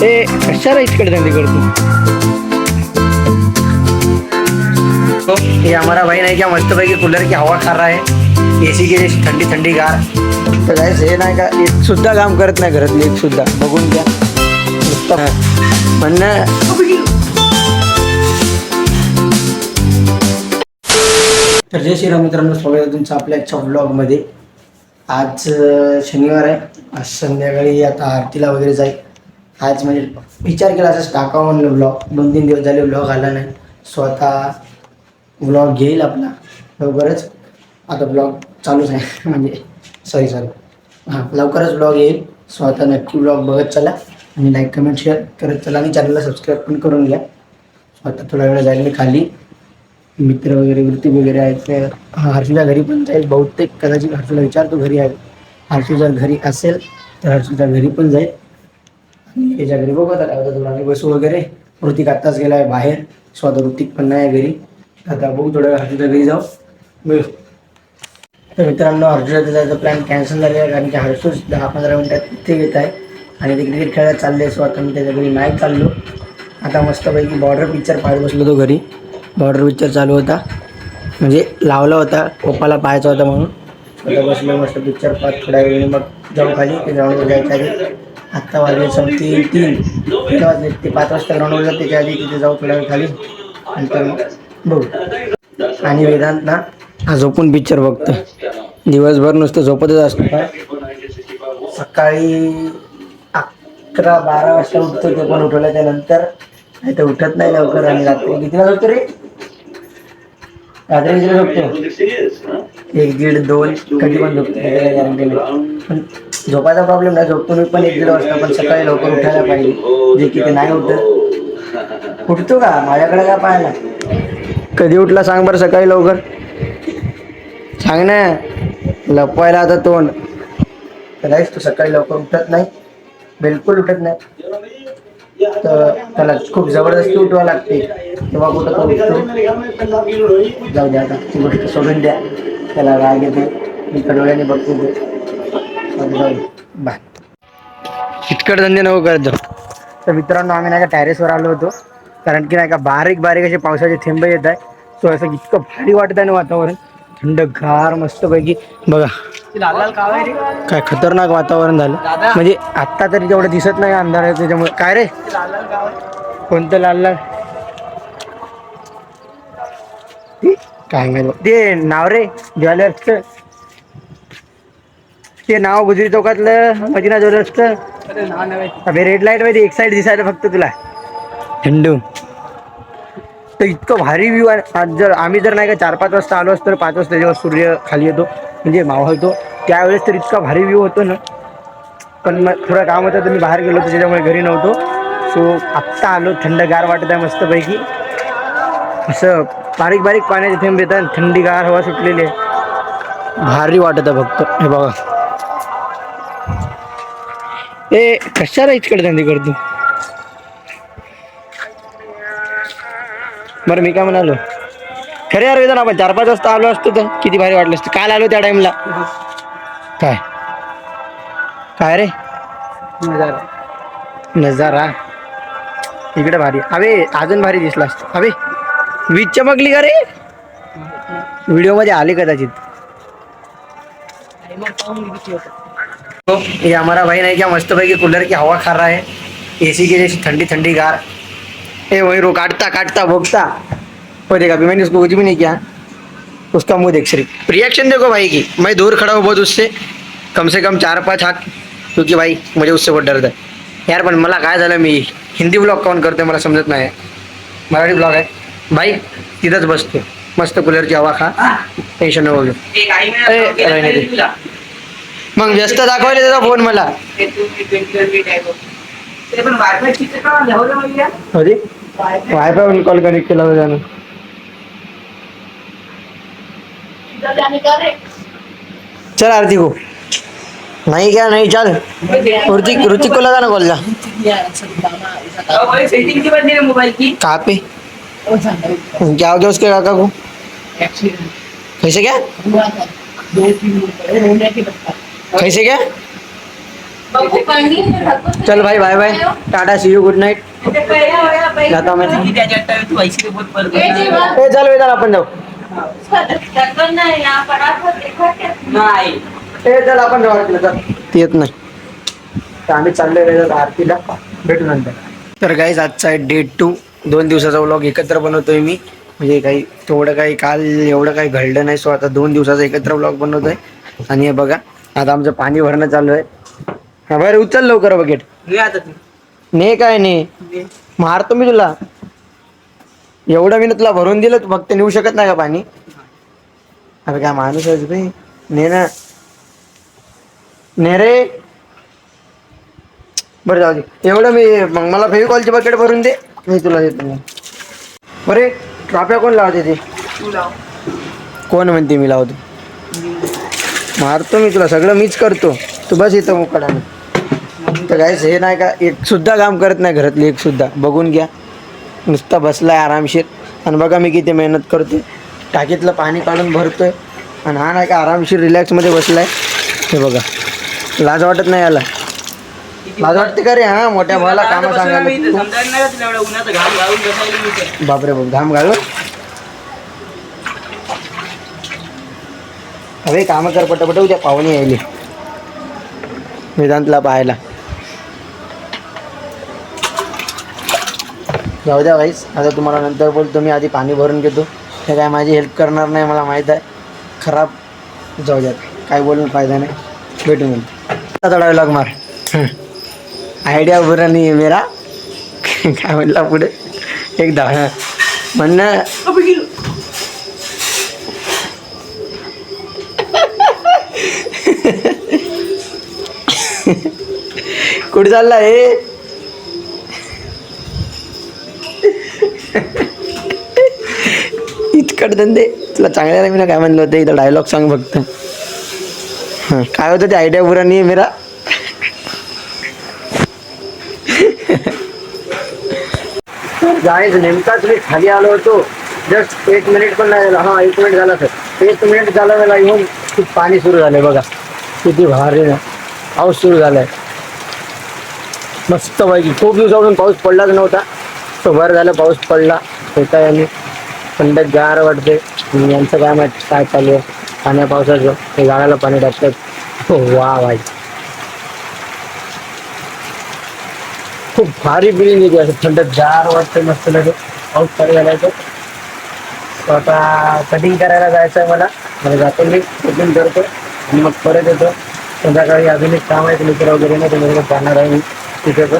ते कशाला इकडे धंदे करतो? तो ये हमारा भाई नाही क्या मस्त पैकी कूलर की हवा खा रहा है एसी की थंडी थंडी गार. तर काय हे नाही का एक सुद्धा काम करत नाही घरातली एक सुद्धा. बघून घ्या. म्हणणं तर जय श्रीराम मित्रांनो स्वागत आहे तुमचं आपल्या आजच्या व्लॉगमध्ये आज शनिवार आहे. आज संध्याकाळी आता आरतीला वगैरे जाईल. आज म्हणजे विचार केला असंच टाकावं म्हणलं ब्लॉग दोन तीन दिवस झाले ब्लॉग आला नाही. स्वतः ब्लॉग घेईल आपला. लवकरच आता ब्लॉग चालूच आहे. म्हणजे सॉरी सॉरी हां लवकरच ब्लॉग येईल. स्वतः नक्की ब्लॉग बघत चला. आणि लाईक कमेंट शेअर करत चला. आणि चॅनलला सबस्क्राईब पण करून घ्या. स्वतः थोडा वेळ जाईल मी खाली. मित्र वगैरे वृत्ती वगैरे आहेत. ते हर्षूच्या घरी पण जाईल. बहुतेक कदाचित हर्षूला विचारतो घरी आहे. हर्षू जर घरी असेल तर हर्षूच्या घरी पण जाईल. त्याच्या घरी बघू आता काय होतं थोडा बसू वगैरे ऋतिक आत्ताच गेला आहे बाहेर स्वतः ऋतिक पण नाही आहे घरी. आता बघू थोड्या हर्षदा घरी जाऊ. मिळू. तर मित्रांनो हर्षदा जायचा प्लॅन कॅन्सल झालेला आहे कारण की हर्षूच दहा पंधरा मिनिटात इथे येत आहे. आणि ते क्रिकेट खेळायला चालले सो आता मी त्याच्या घरी नाही चाललो. आता मस्तपैकी बॉर्डर पिक्चर पाहत बसलो होतो घरी. बॉर्डर पिक्चर चालू होता. म्हणजे लावला होता पप्पाला पाहायचा होता म्हणून. आता बसलो मस्त पिक्चर पाहत थोड्या वेळ मग जाऊ खाली ते ग्राउंडवर जायच्या आधी आत्ता वाजले समती तीन. किती वाजले ते पाच वाजता ग्राउंडवर जात त्याच्या आधी तिथे जाऊ थोड्या वेळ खाली. नंतर मग बघू. आणि वेदांत ना हा झोपून पिक्चर बघतो दिवसभर नुसतं झोपतच असतो. सकाळी अकरा बारा वाजता उठतो ते पण उठवलं त्यानंतर नाही तर उठत नाही लवकर आणि रात्री. कितीला झोपतो रे? रात्री कितीला झोपतो एक दीड दोन. कधी पण झोपतो. पण झोपायचा प्रॉब्लेम नाही झोपतो मी पण एक दीड वाजता पण सकाळी लवकर उठायला पाहिजे. जे की ते नाही उठत. उठतो का? माझ्याकडे काय पाहायला? कधी उठला सांग बरं सकाळी लवकर. सांग ना. लपवायला आता तोंड. तर नाहीच तू सकाळी लवकर उठत नाही. बिलकुल उठत नाही. तर त्याला खूप जबरदस्ती उठवा लागते. तेव्हा कुठं तो उठतो. जाऊ द्या आता ती गोष्ट सोडून द्या. त्याला राग येते मी कडोळ्याने बघतो. दे. बाय. इतकड धंदे नको करत जाऊ. तर मित्रांनो आम्ही नाही का टॅरेसवर आलो होतो. कारण की नाही का बारीक बारीक असे पावसाचे थेंब येत आहे सो असं इतकं भारी वाटत आहे ना वातावरण. थंडगार मस्तपैकी. बघा. काय खतरनाक वातावरण झालं. म्हणजे आत्ता तरी तेवढं दिसत नाही अंधार आहे त्याच्यामुळे. काय रे? कोणतं लाल लाल? काय माहिती. ते नाव रे. ज्वेलर्सचं. ते नाव गुजरी चौकातलं मदिना ज्वेलर्सचं अबे रेड लाइटमध्ये एक साईड दिसायला फक्त तुला. हिंडू. तर इतकं भारी व्ह्यू आहे. आज जर आम्ही जर नाही का चार पाच वाजता आलो असतो तर पाच वाजता जेव्हा सूर्य खाली येतो म्हणजे मावळतो त्यावेळेस तर इतका भारी व्ह्यू होतो ना. पण मग थोडं काम होतं तर मी बाहेर गेलो होतो त्याच्यामुळे घरी नव्हतो. सो आत्ता आलो थंडगार वाटत आहे मस्तपैकी. असं बारीक बारीक पाण्याचे थेंब येतात थंडीगार हवा सुटलेली आहे. भारी वाटत आहे फक्त. हे बघा. ए कशाला इकडे धंदे करतो बरं मी काय म्हणालो खरे यार वेदन आपण चार पाच वाजता आलो असतो तर किती भारी वाटलं असतं काल आलो त्या टाइमला काय काय रे नजारा इकडे भारी अवे अजून भारी दिसला असतं अवे वीज चमकली का रे व्हिडिओमध्ये आले कदाचित ये हमारा भाई नहीं क्या मस्त भाई कूलर की हवा खा रहा है। एसी की जैसी ठंडी ठंडी गार ए वही रो काटता काटता भोगता वो देखा अभी मैंने उसको कुछ भी नहीं किया। उसका मुंह देख सिर्फ। रिएक्शन देखो भाई की। मैं दूर खड़ा हूँ बहुत उससे। कम से कम चार पाच हात क्योंकि भाई मुझे उससे बहुत डर है यार पण मला काय झालं मी? हिंदी ब्लॉग काऊन करतोय मला समजत नाही मराठी ब्लॉग आहे। भाई तिथंच बसतो। मस्त कूलरची हवा खा। टेन्शन नको घेऊ. मग व्यस्त दाखवले त्याचा फ़ोन मला. वायफाय कॉल कनेक्ट केला होता चल आरती को नहीं क्या नहीं चल. ऋतिक ऋतिक को लगा ना कॉल जा सेटिंग की बनती मोबाइल की कहाँ पे क्या हो गया उसके काका को. कैसे क्या कैसे क्या? चल भाई bye bye. Tata see you good night जाता मैं ए चल वेदाल आपण जाऊ. ए चल आपण जाऊ ती येत नाही. तर आम्ही चाललोय वेदाल आरतीला. भेटू नंतर. तर गाईज आजचा आहे डे टू दोन दिवसाचा व्लॉग एकत्र बनवतोय मी. म्हणजे काही तेवढं काही काल एवढं काही घडलं नाही सो आता दोन दिवसाचा एकत्र व्लॉग बनवतोय. आणि हे बघा आता आमचं पाणी भरणं चालू आहे. हा बरं उचल लवकर बकेट. मी आता तू. ने काय ने? मारतो मी तुला. एवढं मी ना तुला भरून दिलं तू फक्त नेऊ शकत नाही का पाणी? अरे काय माणूस आहेस बे. ने ना. ने रे. बरं जाऊ दे. एवढं मी मग मला फेविकॉलची बकेट भरून दे. मी तुला देतो. मग बरे ट्रॉफ्या कोण लावते ते? तू लाव. कोण म्हणते मी लावतो? मारतो मी तुला सगळं मीच करतो. तू बस इथं मुकाडाने तर काहीच हे नाही का एक सुद्धा काम करत नाही घरातली एक सुद्धा. बघून घ्या. नुसता बसलाय आरामशीर. आणि बघा मी किती मेहनत करतोय. टाकीतलं पाणी काढून भरतोय. आणि हा नाही का आरामशीर रिलॅक्समध्ये बसलाय. हे बघा. लाज वाटत नाही याला. लाज वाटते का रे? हा मोठ्या भावाला कामं सांगायला. बापरे बाप घाम घालून. अरे काम कर पटापट उद्या पाहुणे यायले. वेदांतला पाहायला. जाऊ द्या भाईस आता तुम्हाला नंतर बोलतो मी आधी पाणी भरून घेतो. हे काय माझी हेल्प करणार नाही मला माहीत आहे. खराब. जाऊ द्या काय बोलून फायदा नाही. भेटू नंतर आता डायलॉग मार. आयडिया बुरा नाही आहे मेरा. काय म्हणला पुढे? एकदा. म्हणणं कुठे चालला हे? इतकट धंदे. तुला चांगल्या नाही मी ना काय म्हणलं होतं? इथं डायलॉग सांग फक्त. हां काय होतं ते आयडिया पुरा नाही आहे मेरा? जायच नेमकाच मी खाली आलो होतो. जस्ट एक मिनिट पण नाही झाला. हा एक मिनिट झाला सर एक मिनिट झाला मला येऊन खूप पाणी सुरू झालंय बघा. किती भारी ना पाऊस सुरू झालाय. मस्त पैकी खूप दिवसापासून पाऊस पडलाच नव्हता. तो बरं झालं पाऊस पडला. येता आणि थंड गार वाटते यांचं काय माहिती काय चालू आहे. पाण्या पावसाचं. ते गाळाला पाणी टाकतात. हो, वा भाई. खूप भारी बिलिंग येते असं थंड गार वाटते मस्त लगे पाऊस पाणी घालायचं आता कटिंग करायला जायचं आहे मला. मला जातो मी. कटिंग करतो. आणि मग परत येतो. संध्याकाळी अजून एक काम आहे मित्र वगैरे नाही तुम्ही जाणार आहे मी. ঠিক আছে